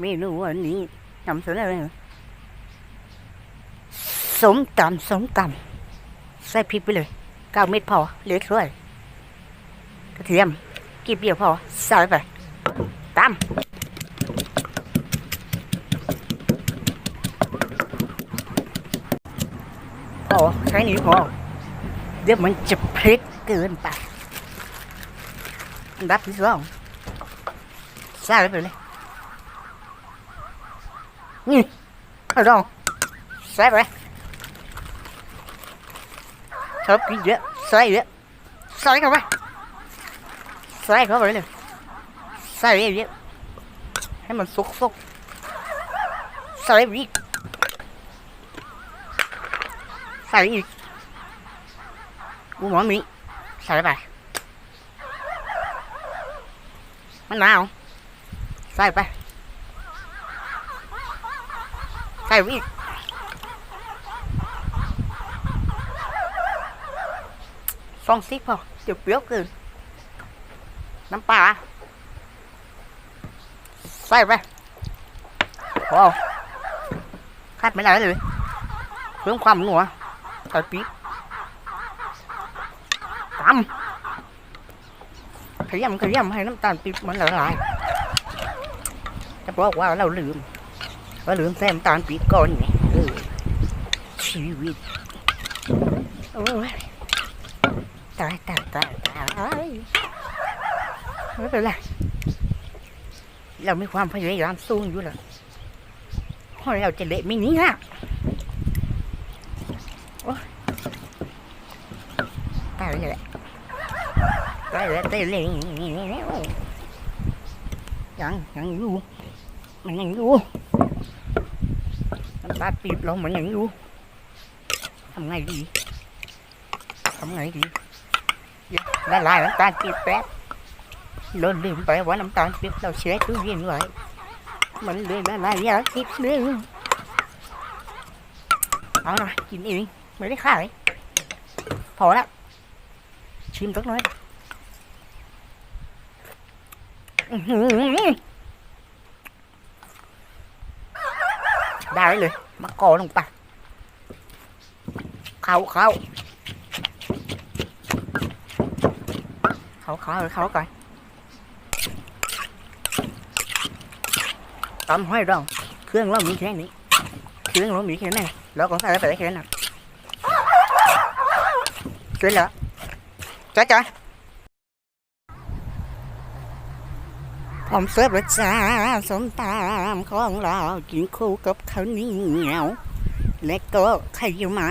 เมนูอันนี้นำเสนอเลยสมตำสมตำใส่พริกไปเลยเก้าเม็ดพอเล็กด้วยกระเทียมกีบเดียวพอใส่ไปตำพอแค่นี้พอเดี๋ยวมันจะเผ็ดเกินไปอันดับที่สองใส่ไปเลย นี่เอาดองใส่ไปชอบกินเยอะใส่เยอะใส่เข้าไปใส่เข้าไปเลย ใส่เยอะๆให้มันสุกสุกๆใส่ไปอีกใส่ไปอีกกูหมอีกสองซิกพอเดี๋ยวเปรี้ยวเกิน น้ำปลาใส่ไปพอคาดไม่ได้เลยเพิ่มความนัวใส่ปี๊บตำขยำขยำให้น้ำตาลปี๊บมันละลายจะบอกว่าเราลืม ก็ลืมแซมตาลปีก่อนไงเออชีวิตโอ้ยตายตายตายตายไม่เป็นไรเรามีความพยายามสู้อยู่แล้วพราะเราจะเละไม่นี้นะโอ้ตายเลยตายแล้วตายเลยยังยังอยู่มันยังอยู่ น้ำตาลปีบเราเหมือนอย่างนี้อยู่ทำไงดีทำไงดียวละลายน้ำตาลปีบแป๊บเราลืมไปว่าน้ำตาลปีบเราแช่ตู้เย็นไว้มันเลยละลายยาคิดเลยเอาหน่อยกินเองไม่ได้ขายพอแล้วชิมสักหน่อยอื้อหือ ได้เลยมะกอลงไปเข้าเข้าเข้าเข้าเข้าก่อนตำห้อยดองเครื่องเรามีแค่นี้เครื่องเรามีแค่นี้เราก็ใส่ไปได้แค่นั้นสวยแล้วจ้าจ้า หอมเสิร์ฟแล้วจ้าสมตามของเรากินคู่กับข้าวเหนียวและก็ไข่เยี่ยวม้า